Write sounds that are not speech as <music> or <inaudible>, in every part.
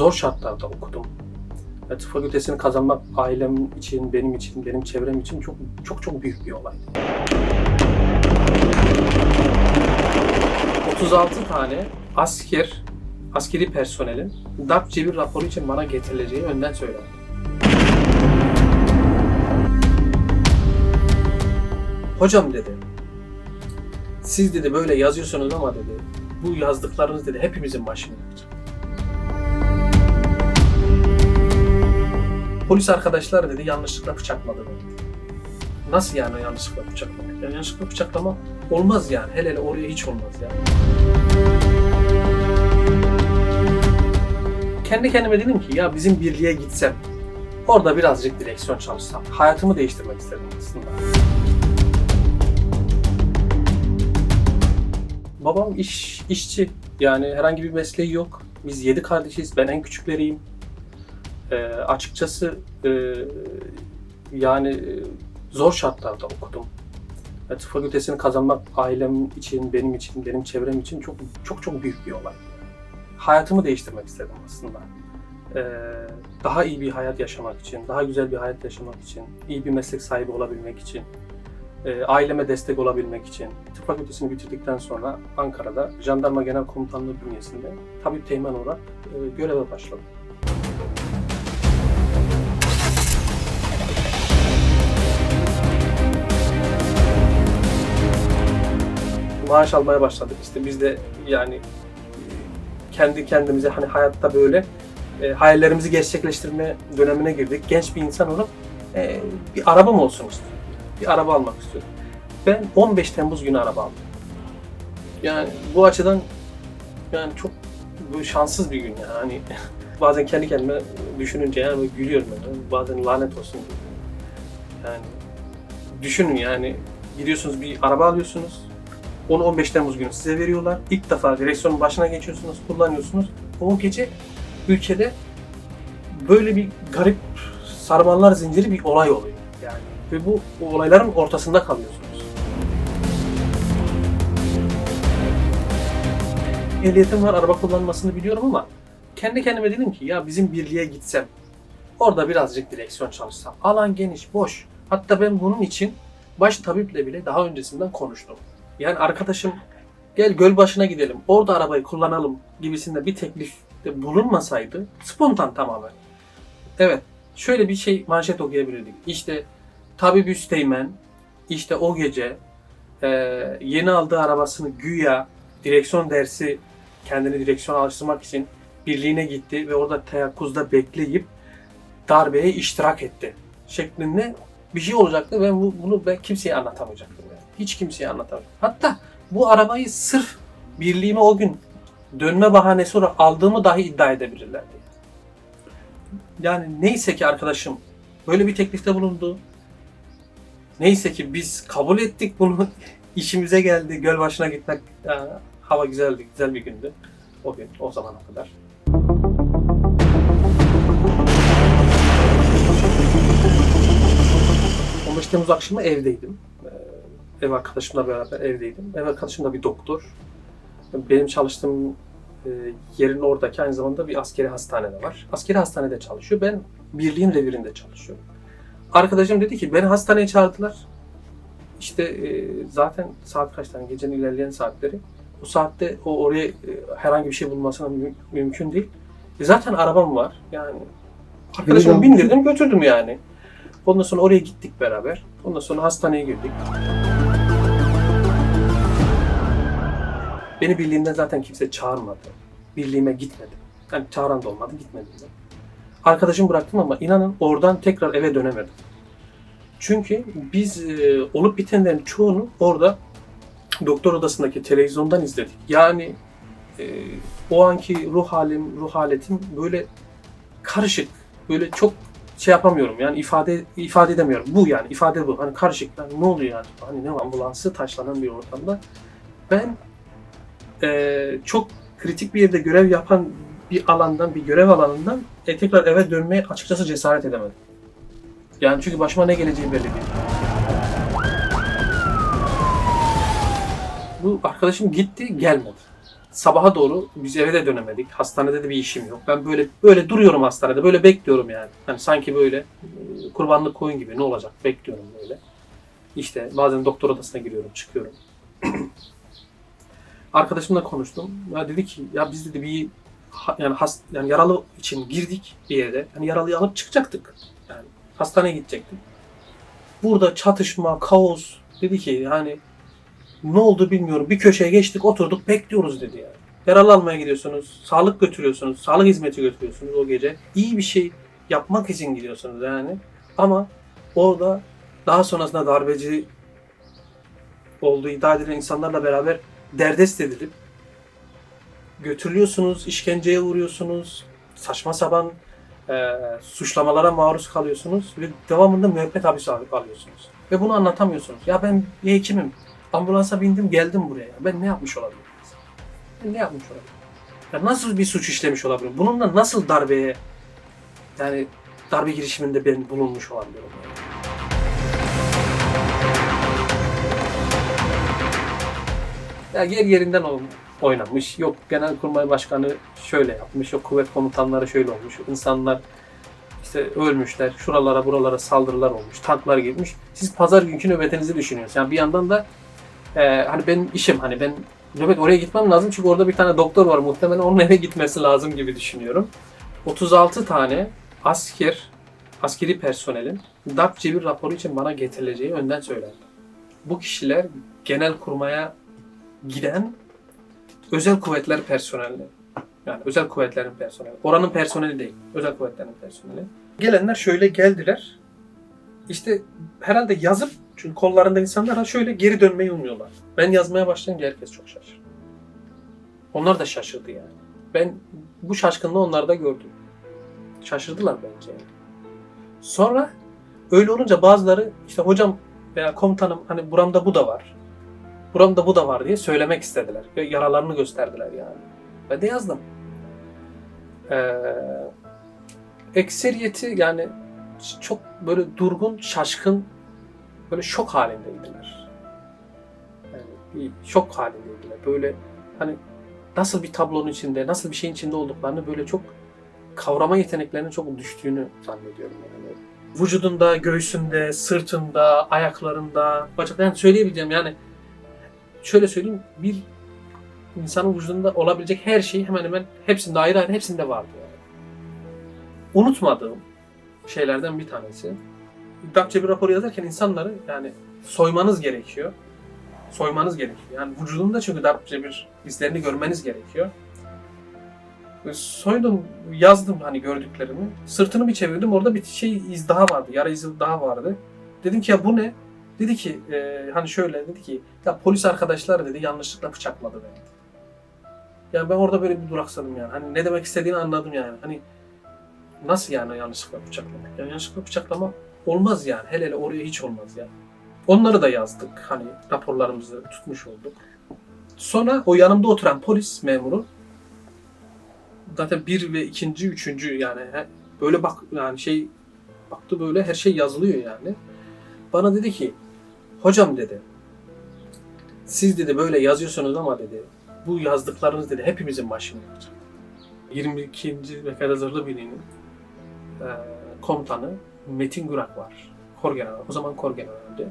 zor şartlarda okudum. Ve tıp fakültesini kazanmak ailem için, benim için, benim çevrem için çok çok çok büyük bir olay. 36 tane asker, askeri personelin darp cebir raporu için bana getirileceği önden söylendi. Hocam dedi, siz dedi böyle yazıyorsunuz ama dedi, bu yazdıklarınız dedi hepimizin başını yakacak. Polis arkadaşlar dedi yanlışlıkla bıçakladı beni. Nasıl yani yanlışlıkla bıçaklamak? Yani yanlışlıkla bıçaklama olmaz yani. Hele hele oraya hiç olmaz yani. Kendi kendime dedim ki ya bizim birliğe gitsem, orada birazcık direksiyon çalışsam, hayatımı değiştirmek istedim aslında. Babam iş işçi. Yani herhangi bir mesleği yok. Biz yedi kardeşiz. Ben en küçükleriyim. Ee, açıkçası e, yani e, zor şartlarda okudum. Ve Tıp fakültesini kazanmak ailem için, benim için, benim çevrem için çok çok çok büyük bir olay. Hayatımı değiştirmek istedim aslında. Ee, daha iyi bir hayat yaşamak için, daha güzel bir hayat yaşamak için, iyi bir meslek sahibi olabilmek için, e, aileme destek olabilmek için tıp fakültesini bitirdikten sonra Ankara'da Jandarma Genel Komutanlığı bünyesinde tabip teğmen olarak e, göreve başladım. Maaş almaya başladık işte biz de yani e, kendi kendimize hani hayatta böyle e, hayallerimizi gerçekleştirme dönemine girdik. Genç bir insan olarak e, bir arabam olsun istiyorum. Bir araba almak istiyorum. Ben 15 Temmuz günü araba aldım. Yani bu açıdan yani çok şanssız bir gün yani. Hani <laughs> bazen kendi kendime düşününce yani gülüyorum yani. Bazen lanet olsun. Yani düşünün yani gidiyorsunuz bir araba alıyorsunuz. Onu 15 Temmuz günü size veriyorlar. İlk defa direksiyonun başına geçiyorsunuz, kullanıyorsunuz. O gece ülkede böyle bir garip sarmallar zinciri bir olay oluyor yani. Ve bu olayların ortasında kalıyorsunuz. Ehliyetim var, araba kullanmasını biliyorum ama kendi kendime dedim ki ya bizim birliğe gitsem, orada birazcık direksiyon çalışsam, alan geniş, boş. Hatta ben bunun için baş tabiple bile daha öncesinden konuştum. Yani arkadaşım gel göl başına gidelim, orada arabayı kullanalım gibisinde bir teklifte bulunmasaydı spontan tamamen. Evet, şöyle bir şey manşet okuyabilirdik. İşte tabip üsteğmen, işte o gece e, yeni aldığı arabasını güya direksiyon dersi kendini direksiyon alıştırmak için birliğine gitti ve orada teyakkuzda bekleyip darbeye iştirak etti şeklinde bir şey olacaktı. Bu, bunu ben kimseye anlatamayacaktım. Hiç kimseye anlatamayacaktım. Hatta bu arabayı sırf birliğime o gün dönme bahanesi olarak aldığımı dahi iddia edebilirlerdi. Yani neyse ki arkadaşım böyle bir teklifte bulundu. Neyse ki biz kabul ettik bunu. <laughs> işimize geldi. Göl başına gitmek hava güzeldi. Güzel bir gündü. O gün, o zamana kadar. ...15 Temmuz akşamı evdeydim. Ev arkadaşımla beraber evdeydim. Ev arkadaşım da bir doktor. Benim çalıştığım e, yerin oradaki aynı zamanda bir askeri hastane de var. Askeri hastanede çalışıyor. Ben birliğin revirinde çalışıyorum. Arkadaşım dedi ki beni hastaneye çağırdılar. İşte e, zaten saat kaç tane gecenin ilerleyen saatleri. O saatte o oraya e, herhangi bir şey bulmasına mü- mümkün değil. E, zaten arabam var. Yani arkadaşımı bindirdim götürdüm yani. Ondan sonra oraya gittik beraber. Ondan sonra hastaneye girdik. Beni birliğimden zaten kimse çağırmadı. Birliğime gitmedim. Yani çağıran da olmadı, gitmedim de. Arkadaşımı bıraktım ama inanın oradan tekrar eve dönemedim. Çünkü biz e, olup bitenlerin çoğunu orada doktor odasındaki televizyondan izledik. Yani e, o anki ruh halim, ruh haletim böyle karışık. Böyle çok şey yapamıyorum yani ifade ifade edemiyorum. Bu yani ifade bu. Hani karışık. Yani ne oluyor yani? Hani ne? Ambulansı taşlanan bir ortamda. Ben e, çok kritik bir yerde görev yapan bir alandan, bir görev alanından e, tekrar eve dönmeye açıkçası cesaret edemedim. Yani çünkü başıma ne geleceği belli değil. Bu arkadaşım gitti, gelmedi. Sabaha doğru biz eve de dönemedik. Hastanede de bir işim yok. Ben böyle böyle duruyorum hastanede. Böyle bekliyorum yani. Hani sanki böyle e, kurbanlık koyun gibi ne olacak bekliyorum böyle. İşte bazen doktor odasına giriyorum, çıkıyorum. <clears throat> Arkadaşımla konuştum. Ya dedi ki ya biz dedi bir yani has, yani yaralı için girdik bir yere. Hani yaralıyı alıp çıkacaktık. Yani hastaneye gidecektik. Burada çatışma, kaos dedi ki yani ne oldu bilmiyorum. Bir köşeye geçtik, oturduk, bekliyoruz dedi yani. Yaralı almaya gidiyorsunuz, sağlık götürüyorsunuz, sağlık hizmeti götürüyorsunuz o gece. İyi bir şey yapmak için gidiyorsunuz yani. Ama orada daha sonrasında darbeci olduğu iddia edilen insanlarla beraber derdest edilip götürülüyorsunuz, işkenceye uğruyorsunuz, saçma sapan e, suçlamalara maruz kalıyorsunuz ve devamında müebbet hapisi al- alıyorsunuz. Ve bunu anlatamıyorsunuz. Ya ben bir hekimim, ambulansa bindim geldim buraya. Ben ne yapmış olabilirim? Ben ne yapmış olabilirim? Ya nasıl bir suç işlemiş olabilirim? Bununla nasıl darbeye yani darbe girişiminde ben bulunmuş olabilirim? Ya yer yerinden oynanmış. Yok Genelkurmay Başkanı şöyle yapmış. Yok kuvvet komutanları şöyle olmuş. İnsanlar işte ölmüşler. Şuralara buralara saldırılar olmuş. Tanklar girmiş. Siz pazar günkü nöbetinizi düşünüyorsunuz. Yani bir yandan da e, hani benim işim hani ben nöbet oraya gitmem lazım çünkü orada bir tane doktor var muhtemelen onun <laughs> eve gitmesi lazım gibi düşünüyorum. 36 tane asker, askeri personelin darp cebir raporu için bana getirileceği önden söylendi. Bu kişiler genel kurmaya giden özel kuvvetler personeli. Yani özel kuvvetlerin personeli. Oranın personeli değil. Özel kuvvetlerin personeli. Gelenler şöyle geldiler. İşte herhalde yazıp çünkü kollarında insanlar ha şöyle geri dönmeyi umuyorlar. Ben yazmaya başlayınca herkes çok şaşırdı. Onlar da şaşırdı yani. Ben bu şaşkınlığı onlarda gördüm. Şaşırdılar bence yani. Sonra öyle olunca bazıları işte hocam veya komutanım hani buramda bu da var. Buramda bu da var diye söylemek istediler. Yaralarını gösterdiler yani. Ben de yazdım. Ee, ekseriyeti yani çok böyle durgun, şaşkın, böyle şok halindeydiler. Yani bir şok halindeydiler. Böyle hani nasıl bir tablonun içinde, nasıl bir şeyin içinde olduklarını böyle çok kavrama yeteneklerinin çok düştüğünü zannediyorum yani. Vücudunda, göğsünde, sırtında, ayaklarında, bacaklarında söyleyebileceğim yani şöyle söyleyeyim bir insanın vücudunda olabilecek her şey hemen hemen hepsinde ayrı ayrı hepsinde vardı yani. Unutmadığım şeylerden bir tanesi. Dakça bir raporu yazarken insanları yani soymanız gerekiyor. Soymanız gerekiyor. Yani vücudunda çünkü darp bir izlerini görmeniz gerekiyor. Soydum, yazdım hani gördüklerimi. Sırtını bir çevirdim orada bir şey iz daha vardı. Yara izi daha vardı. Dedim ki ya bu ne? Dedi ki e, hani şöyle dedi ki ya polis arkadaşlar dedi yanlışlıkla bıçakladı beni. Yani ben orada böyle bir duraksadım yani. Hani ne demek istediğini anladım yani. Hani nasıl yani yanlışlıkla bıçaklamak? Yani yanlışlıkla bıçaklama olmaz yani. Hele hele oraya hiç olmaz yani. Onları da yazdık. Hani raporlarımızı tutmuş olduk. Sonra o yanımda oturan polis memuru zaten bir ve ikinci, üçüncü yani böyle bak yani şey baktı böyle her şey yazılıyor yani. Bana dedi ki hocam dedi siz dedi böyle yazıyorsunuz ama dedi bu yazdıklarınız dedi hepimizin başını yakacak. 22. Mekan Hazırlı Birliği'nin e, komutanı Metin Gürak var. Kor General. O zaman Kor General'di.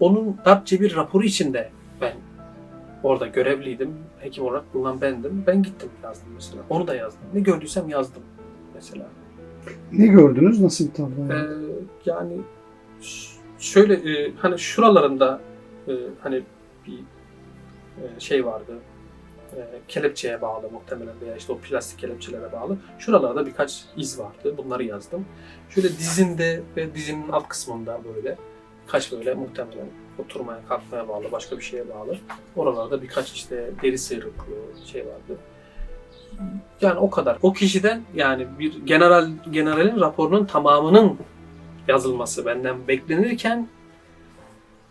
Onun darp cebir raporu içinde ben orada görevliydim. Hekim olarak bulunan bendim. Ben gittim yazdım mesela. Onu da yazdım. Ne gördüysem yazdım mesela. Ne gördünüz? Nasıl bir tablo? Ee, yani? şöyle e, hani şuralarında e, hani bir e, şey vardı. E, kelepçeye bağlı muhtemelen veya işte o plastik kelepçelere bağlı. Şuralarda birkaç iz vardı. Bunları yazdım. Şöyle dizinde ve dizinin alt kısmında böyle birkaç böyle muhtemelen oturmaya kalkmaya bağlı başka bir şeye bağlı. Oralarda birkaç işte deri sıyrıklığı şey vardı. Yani o kadar. O kişiden yani bir general generalin raporunun tamamının yazılması benden beklenirken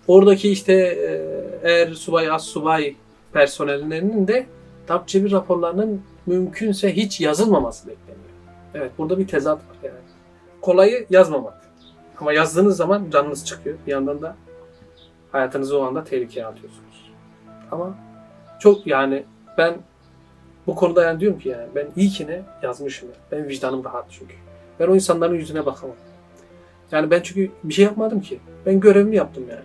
oradaki işte e, er subay as subay personellerinin de darp cebir raporlarının mümkünse hiç yazılmaması bekleniyor. Evet burada bir tezat var yani. Kolayı yazmamak. Ama yazdığınız zaman canınız çıkıyor. Bir yandan da hayatınızı o anda tehlikeye atıyorsunuz. Ama çok yani Ben bu konuda yani diyorum ki yani ben iyi ki ne yazmışım ya. Benim vicdanım rahat çünkü. Ben o insanların yüzüne bakamam. Yani ben çünkü bir şey yapmadım ki. Ben görevimi yaptım yani.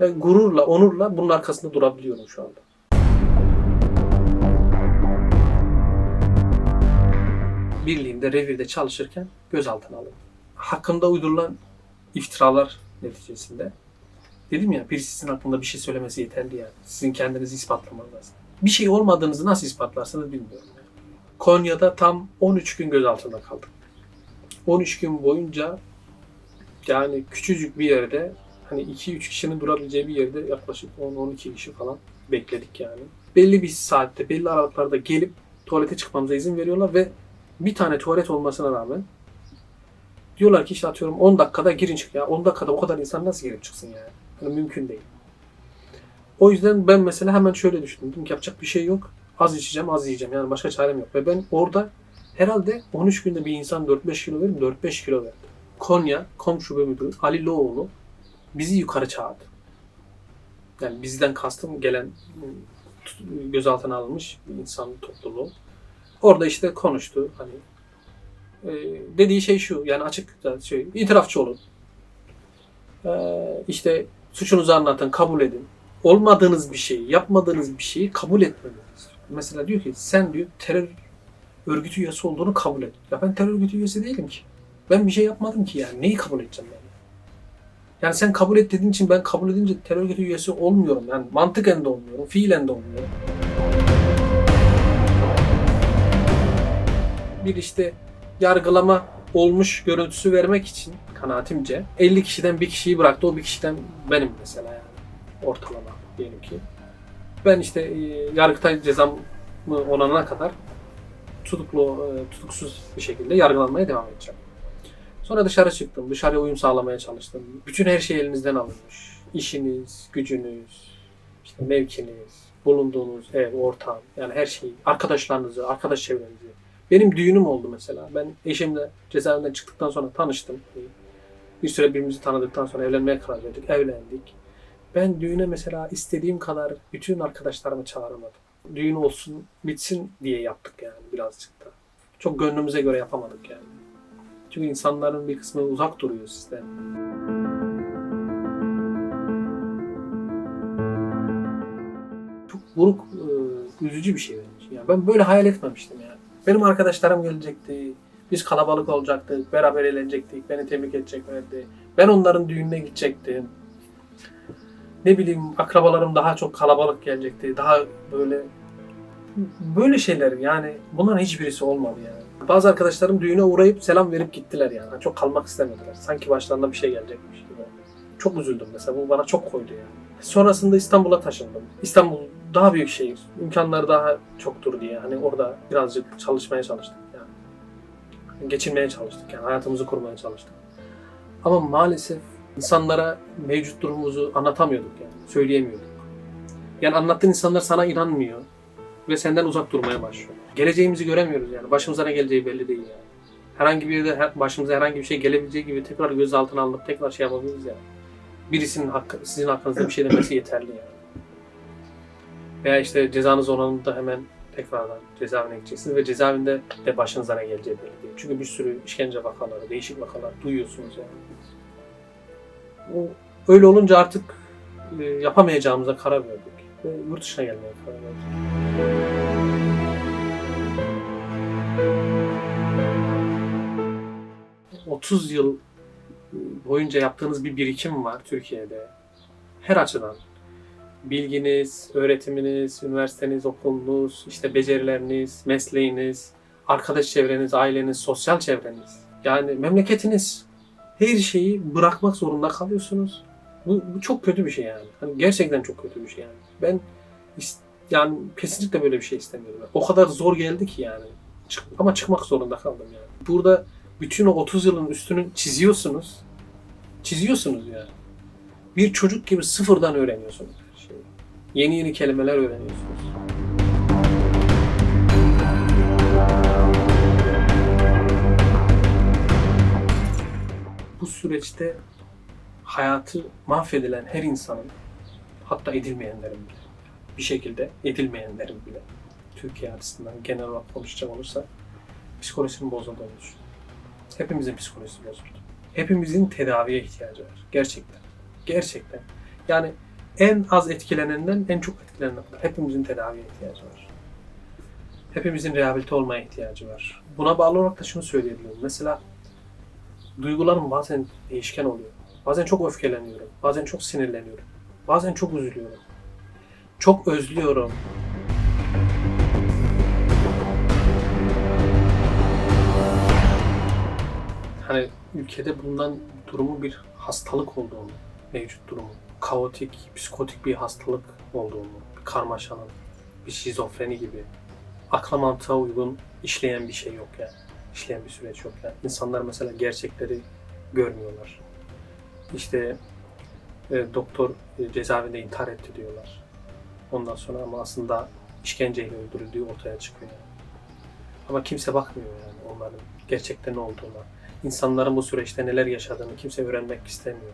Ben gururla, onurla bunun arkasında durabiliyorum şu anda. Birliğimde, revirde çalışırken gözaltına alındım. Hakkımda uydurulan iftiralar neticesinde dedim ya birisi sizin hakkında bir şey söylemesi yeterli yani. Sizin kendinizi ispatlamanız lazım. Bir şey olmadığınızı nasıl ispatlarsınız bilmiyorum. Konya'da tam 13 gün gözaltında kaldık. 13 gün boyunca yani küçücük bir yerde hani 2-3 kişinin durabileceği bir yerde yaklaşık 10-12 kişi falan bekledik yani. Belli bir saatte, belli aralıklarda gelip tuvalete çıkmamıza izin veriyorlar ve bir tane tuvalet olmasına rağmen diyorlar ki işte atıyorum 10 dakikada girin çık ya. 10 dakikada o kadar insan nasıl girip çıksın yani? Hani mümkün değil. O yüzden ben mesela hemen şöyle düşündüm. Ki yapacak bir şey yok. Az içeceğim, az yiyeceğim. Yani başka çarem yok. Ve ben orada herhalde 13 günde bir insan 4-5 kilo verir mi? 4-5 kilo verdi. Konya Kom Şube Müdürü Ali Loğlu bizi yukarı çağırdı. Yani bizden kastım gelen tut- gözaltına alınmış bir insan topluluğu. Orada işte konuştu hani e, dediği şey şu yani açık da şey itirafçı olun. E, işte suçunuzu anlatın, kabul edin. Olmadığınız bir şeyi, yapmadığınız bir şeyi kabul etmemeniz. Mesela diyor ki sen diyor terör örgütü üyesi olduğunu kabul et. Ya ben terör örgütü üyesi değilim ki. Ben bir şey yapmadım ki yani. Neyi kabul edeceğim ben? Yani sen kabul et dediğin için ben kabul edince terör örgütü üyesi olmuyorum. Yani mantıken de olmuyorum, fiilen de olmuyorum. Bir işte yargılama olmuş görüntüsü vermek için kanaatimce 50 kişiden bir kişiyi bıraktı. O bir kişiden benim mesela yani ortalama diyelim ki. Ben işte e, Yargıtay cezamı onanana kadar tutuklu, e, tutuksuz bir şekilde yargılanmaya devam edeceğim. Sonra dışarı çıktım. Dışarıya uyum sağlamaya çalıştım. Bütün her şey elinizden alınmış. İşiniz, gücünüz, işte mevkiniz, bulunduğunuz ev, ortam, yani her şeyi, arkadaşlarınızı, arkadaş çevrenizi. Benim düğünüm oldu mesela. Ben eşimle cezaevinden çıktıktan sonra tanıştım. Bir süre birbirimizi tanıdıktan sonra evlenmeye karar verdik. Evlendik. Ben düğüne mesela istediğim kadar bütün arkadaşlarımı çağıramadım. Düğün olsun, bitsin diye yaptık yani birazcık da. Çok gönlümüze göre yapamadık yani. Çünkü insanların bir kısmı uzak duruyor sizden. Çok buruk, e, üzücü bir şey benim için. Yani ben böyle hayal etmemiştim yani. Benim arkadaşlarım gelecekti. Biz kalabalık olacaktık. Beraber eğlenecektik. Beni tebrik edeceklerdi. Ben onların düğününe gidecektim. Ne bileyim akrabalarım daha çok kalabalık gelecekti. Daha böyle böyle şeyler yani bunların hiçbirisi olmadı yani. Bazı arkadaşlarım düğüne uğrayıp selam verip gittiler yani. Çok kalmak istemediler. Sanki başlarına bir şey gelecekmiş gibi. Çok üzüldüm mesela. Bu bana çok koydu yani. Sonrasında İstanbul'a taşındım. İstanbul daha büyük şehir. İmkanları daha çoktur diye. Hani orada birazcık çalışmaya çalıştık yani. Geçinmeye çalıştık yani. Hayatımızı kurmaya çalıştık. Ama maalesef insanlara mevcut durumumuzu anlatamıyorduk yani. Söyleyemiyorduk. Yani anlattığın insanlar sana inanmıyor ve senden uzak durmaya başlıyor. Geleceğimizi göremiyoruz yani. Başımıza ne geleceği belli değil yani. Herhangi bir yerde başımıza herhangi bir şey gelebileceği gibi tekrar gözaltına alınıp tekrar şey yapabiliriz yani. Birisinin hakkı, sizin hakkınızda bir şey demesi yeterli yani. Veya işte cezanız oranında hemen tekrardan cezaevine gideceksiniz ve cezaevinde de başınıza ne geleceği belli değil. Çünkü bir sürü işkence vakaları, değişik vakalar duyuyorsunuz yani. O, öyle olunca artık e, yapamayacağımıza karar verdik ve yurt dışına gelmeye karar verdik. 30 yıl boyunca yaptığınız bir birikim var Türkiye'de. Her açıdan. Bilginiz, öğretiminiz, üniversiteniz, okulunuz, işte becerileriniz, mesleğiniz, arkadaş çevreniz, aileniz, sosyal çevreniz. Yani memleketiniz. Her şeyi bırakmak zorunda kalıyorsunuz. Bu, bu çok kötü bir şey yani. Hani gerçekten çok kötü bir şey yani. Ben yani kesinlikle böyle bir şey istemiyorum. O kadar zor geldi ki yani. Çık- ama çıkmak zorunda kaldım yani. Burada bütün o 30 yılın üstünü çiziyorsunuz. Çiziyorsunuz yani. Bir çocuk gibi sıfırdan öğreniyorsunuz. Yeni yeni kelimeler öğreniyorsunuz. Bu süreçte hayatı mahvedilen her insanın hatta edilmeyenlerin bile bir şekilde edilmeyenlerin bile Türkiye açısından genel olarak konuşacak olursak psikolojisinin bozulduğunu düşünüyorum. Hepimizin psikolojisi bozuldu. Hepimizin tedaviye ihtiyacı var. Gerçekten. Gerçekten. Yani en az etkilenenden en çok etkilenene kadar hepimizin tedaviye ihtiyacı var. Hepimizin rehabilite olmaya ihtiyacı var. Buna bağlı olarak da şunu söyleyebilirim. Mesela duygularım bazen değişken oluyor. Bazen çok öfkeleniyorum. Bazen çok sinirleniyorum. Bazen çok üzülüyorum. Çok özlüyorum. Hani ülkede bulunan durumu bir hastalık olduğunu, mevcut durumu, kaotik, psikotik bir hastalık olduğunu, bir karmaşanın, bir şizofreni gibi akla mantığa uygun işleyen bir şey yok yani. İşleyen bir süreç yok yani. İnsanlar mesela gerçekleri görmüyorlar. İşte e, doktor e, cezaevinde intihar etti diyorlar. Ondan sonra ama aslında işkenceyle öldürüldüğü ortaya çıkıyor yani. Ama kimse bakmıyor yani onların gerçekten ne olduğuna. İnsanların bu süreçte neler yaşadığını kimse öğrenmek istemiyor.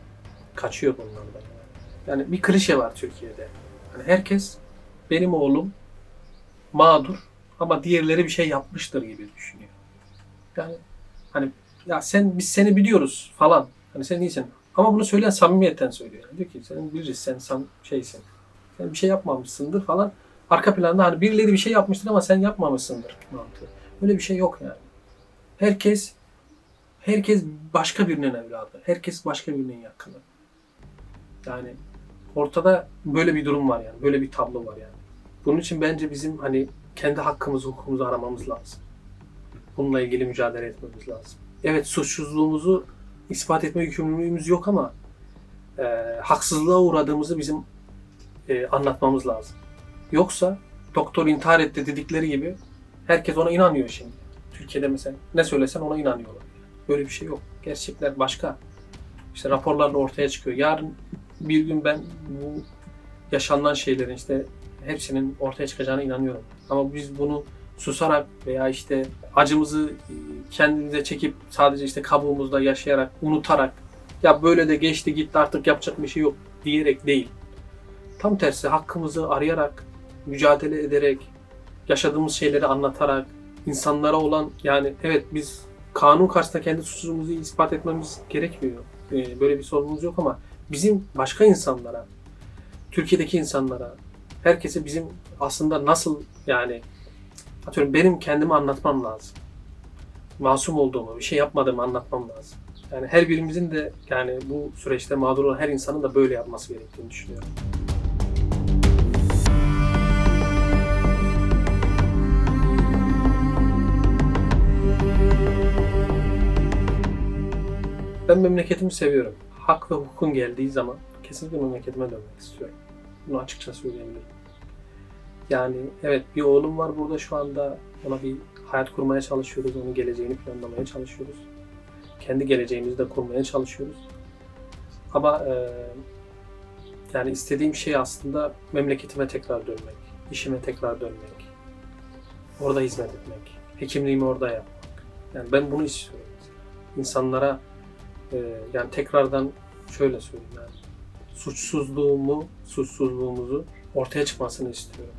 Kaçıyor bunlardan. Yani. Yani bir klişe var Türkiye'de. Yani herkes benim oğlum mağdur ama diğerleri bir şey yapmıştır gibi düşünüyor. Yani hani ya sen biz seni biliyoruz falan. Hani sen iyisin. Ama bunu söyleyen samimiyetten söylüyor. Yani diyor ki sen biliriz sen sam şeysin. Sen bir şey yapmamışsındır falan. Arka planda hani birileri bir şey yapmıştır ama sen yapmamışsındır mantığı. Böyle bir şey yok yani. Herkes herkes başka birinin evladı. Herkes başka birinin yakını. Yani ortada böyle bir durum var yani. Böyle bir tablo var yani. Bunun için bence bizim hani kendi hakkımızı, hukukumuzu aramamız lazım. Bununla ilgili mücadele etmemiz lazım. Evet suçsuzluğumuzu ispat etme yükümlülüğümüz yok ama e, haksızlığa uğradığımızı bizim e, anlatmamız lazım. Yoksa doktor intihar etti dedikleri gibi herkes ona inanıyor şimdi. Türkiye'de mesela ne söylesen ona inanıyorlar. Böyle bir şey yok. Gerçekler başka. İşte raporlarla ortaya çıkıyor. Yarın bir gün ben bu yaşanılan şeylerin işte hepsinin ortaya çıkacağına inanıyorum. Ama biz bunu susarak veya işte acımızı e, kendimize çekip sadece işte kabuğumuzda yaşayarak, unutarak ya böyle de geçti gitti artık yapacak bir şey yok diyerek değil. Tam tersi hakkımızı arayarak, mücadele ederek, yaşadığımız şeyleri anlatarak, insanlara olan yani evet biz kanun karşısında kendi suçumuzu ispat etmemiz gerekmiyor. Ee, Böyle bir sorunumuz yok ama bizim başka insanlara, Türkiye'deki insanlara, herkese bizim aslında nasıl yani atıyorum benim kendimi anlatmam lazım. Masum olduğumu, bir şey yapmadığımı anlatmam lazım. Yani her birimizin de yani bu süreçte mağdur olan her insanın da böyle yapması gerektiğini düşünüyorum. Ben memleketimi seviyorum. Hak ve hukukun geldiği zaman kesinlikle memleketime dönmek istiyorum. Bunu açıkça söyleyebilirim. Yani evet bir oğlum var burada şu anda. Ona bir hayat kurmaya çalışıyoruz. Onun geleceğini planlamaya çalışıyoruz. Kendi geleceğimizi de kurmaya çalışıyoruz. Ama e, yani istediğim şey aslında memleketime tekrar dönmek. işime tekrar dönmek. Orada hizmet etmek. Hekimliğimi orada yapmak. Yani ben bunu istiyorum. İnsanlara e, yani tekrardan şöyle söyleyeyim yani suçsuzluğumu, suçsuzluğumuzu ortaya çıkmasını istiyorum.